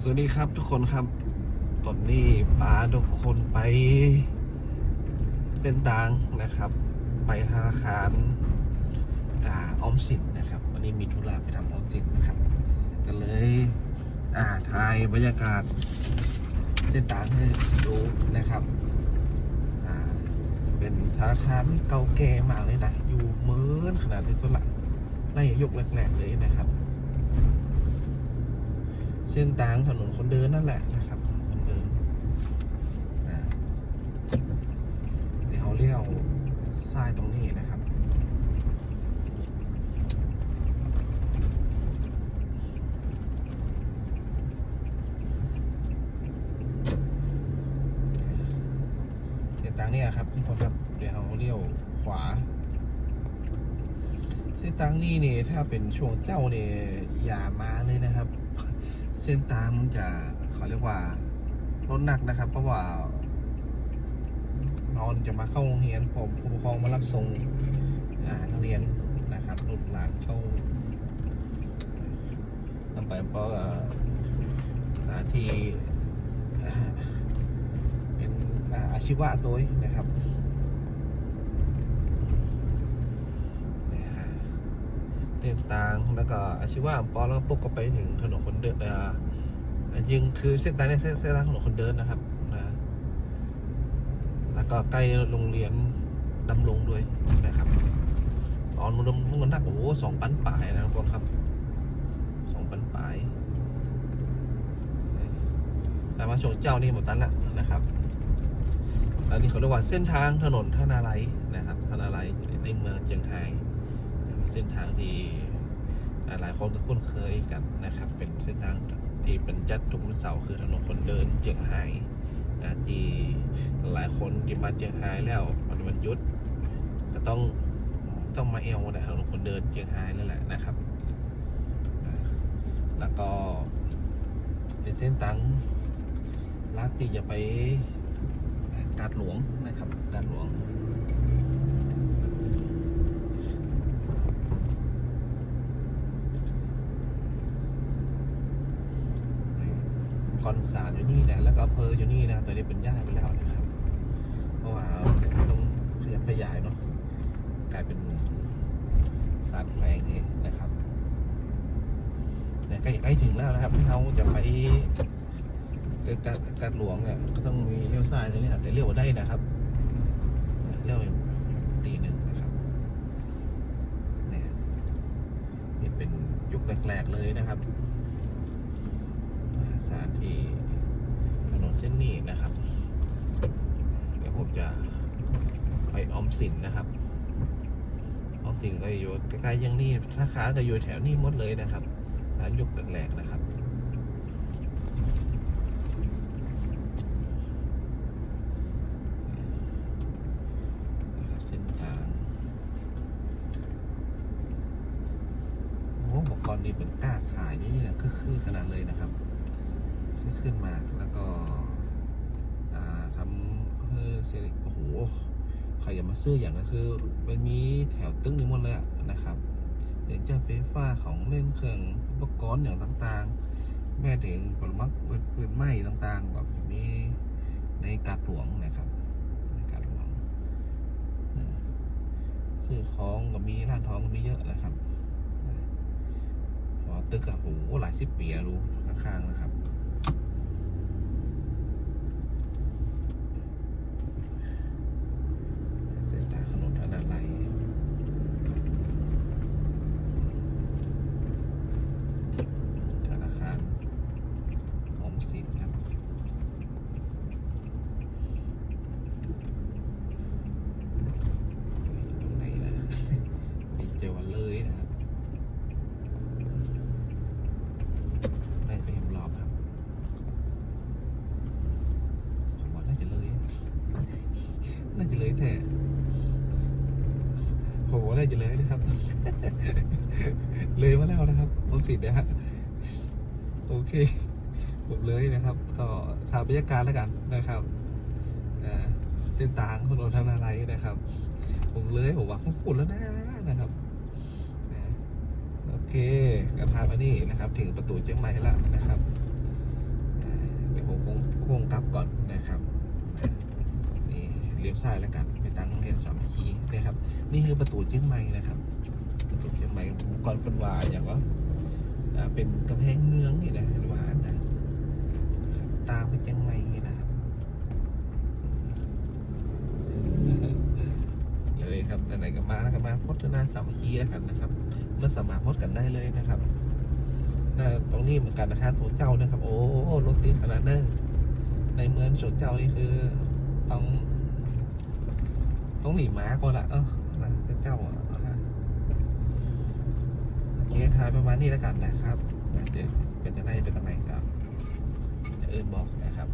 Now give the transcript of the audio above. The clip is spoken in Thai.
สวัสดีครับทุกคนครับ ตอนนี้ปาทุกคนไปเส้นทางนะครับ ไปธนาคารอ่าออมสินนะครับ วันนี้มีธุระไปทำออมสินนะครับก็เลยอ่าถ่ายบรรยากาศ เส้นทางให้ดูนะครับอ่าเป็นธนาคารเก่าแก่มากเลยนะ อยู่เหมือนขนาดที่สุดละในยุคแรกๆเลยนะครับ เส้นทางถนนคนเดินนั่นแหละนะครับคนเดินเดี๋ยวเขาเลี้ยวซ้ายตรงนี้นะครับเส้นทางเนี้ครับทุกคนครับเดี๋ยวเขาเลี้ยวขวา เส้นทางนี้นี่ถ้าเป็นช่วงเจ้าเนี่ยอย่ามาเลยนะครับ เส้นทางมันจะเขาเรียกว่ารถหนักนะครับ เพราะว่า นอนจะมาเข้าโรงเรียนผมผู้ปกครองมารับส่งนักเรียนนะครับลูกหลานเข้าทำไปเพราะอาสถานที่เป็นอาชีวะตัวนะครับนี่ฮะ เส้นทางแล้วก็อาชีวะปอแล้วปุ๊บก็ไปถึงถนนคนเดินอ่าจริงคือเส้นทางนี้เส้นเส้นทางถนนคนเดินนะครับนะแล้วก็ใกล้โรงเรียนดำรงด้วยนะครับตอนมันมันนักโอ้โหสองปันปลายนะทุกคนครับสองปันปลายแต่มาชงเจ้านี่หมดตันละนะครับอันนี้เขาเรียกว่าเส้นทางถนนท่านาไลนะครับท่านาไลในเมืองเจียงไฮ้ เส้นทางที่หลายคนก็คุ้นเคยกันนะครับ เป็นเส้นทางที่เป็นจัดทุกวันเสาคือถนนคนเดินเจียงไฮ้นะที่หลายคนที่มาเจียงไฮ้แล้ววันวันยุดก็ต้องต้องมาเอวนะถนนคนเดินเจียงไฮ้นั่นแหละนะครับ แล้วก็เป็นเส้นทางลักที่จะไปกาดหลวงนะครับกาดหลวง ค อนสารอยู่นี่นะแล้วก็อำเพออยู่นี่นะตอนนี้เป็นย่าไปแล้วนะครับ เพราะว่าต้องขยับขยายเนาะกลายเป็นสารแขวงเองนะครับเนี่ยใกล้ใกล้ถึงแล้วนะครับเขาจะไปการการหลวงเนี่ยก็ต้องมีเลี้ยวซ้ายตรงนี้นะแต่เลี้ยวได้นะครับเลี้ยวตีหนึ่งนะครับเนี่ยนี่เป็นยุคแรกๆเลยนะครับ สถานที่ถนนเส้นนี้นะครับ เดี๋ยวผมจะไปออมสินนะครับ ออมสินก็อยู่ใกล้ๆยังนี่ถ้าค้าก็อยู่แถวนี้หมดเลยนะครับร้านยุคแรกๆนะครับนะครับเส้นทางโอ้บอกก่อนนี่เป็นกล้าขายนี่เนี่ยคือขนาดเลยนะครับ คือขึ้นมากแล้วก็ทำเพื่อเซริโอ้โหใครอย่ามาซื้ออย่างก็คือมันมีแถวตึ้งนี้หมดเลยนะครับเดี๋ยวเจ้าไฟฟ้าของเล่นเครื่องอุปกรณ์อย่างต่างๆ แม่ถึงผลไม้ปืนไหม้ต่างๆแบบนี้ในกาดหลวงนะครับในกาดหลวงซื้อทองก็มีร้านทองก็มีเยอะนะครับพอตึกอะโหหลายสิบปีแล้วรู้ข้างๆนะครับ เส้นทางถนนธนาไลธนาคารออมสินครับ ตรงไหนนะ นี่จอวันเลยนะครับได้ไปเห็นรอบครับผมว่าน่าจะเลย น่าจะเลยแต่ผมว่าน่าจะเลยนะครับ เลยมาแล้วนะครับผมสิทธิ์นะฮะโอเค ผมเลยนะครับ ก็ทาบรรยากาศแล้วกันนะครับเส้นทางถนนทางนาไรนะครับ ผมเลยผมว่าผมขุดแล้วนะนะครับ เคกระทามานี่นะครับ ถึงประตูเชียงใหม่แล้วนะครับเดี๋ยวผมคงคงกลับก่อนนะครับนี่เลี้ยวซ้ายแล้วกันไปตั้งโรงเรียนสามัคคีนะครับ นี่คือประตูเชียงใหม่นะครับประตูเชียงใหม่ก่อนเป็นว่าอย่างว่าเป็นกำแพงเมืองนี่นะหรือว่านะนะตามไปเชียงใหม่นะครับเลยครับไหนๆก็มาแล้วก็มาพจนาสามัคคีแล้วกันนะครับ มาสามารถพดกันได้เลยนะครับตรงนี้เหมือนกันนะครับโถเจ้านะครับ โอ้รถติดขนาดนั้นในเมืองโถเจ้านี่คือต้อง ต้องหนีม้าก่อนละเออนะเจ้าอะเอาละโอเคทายประมาณนี้แล้วกันนะครับเดี๋ยวเป็นจะไหนเป็นตำแหน่งครับจะเอินบอกนะครับ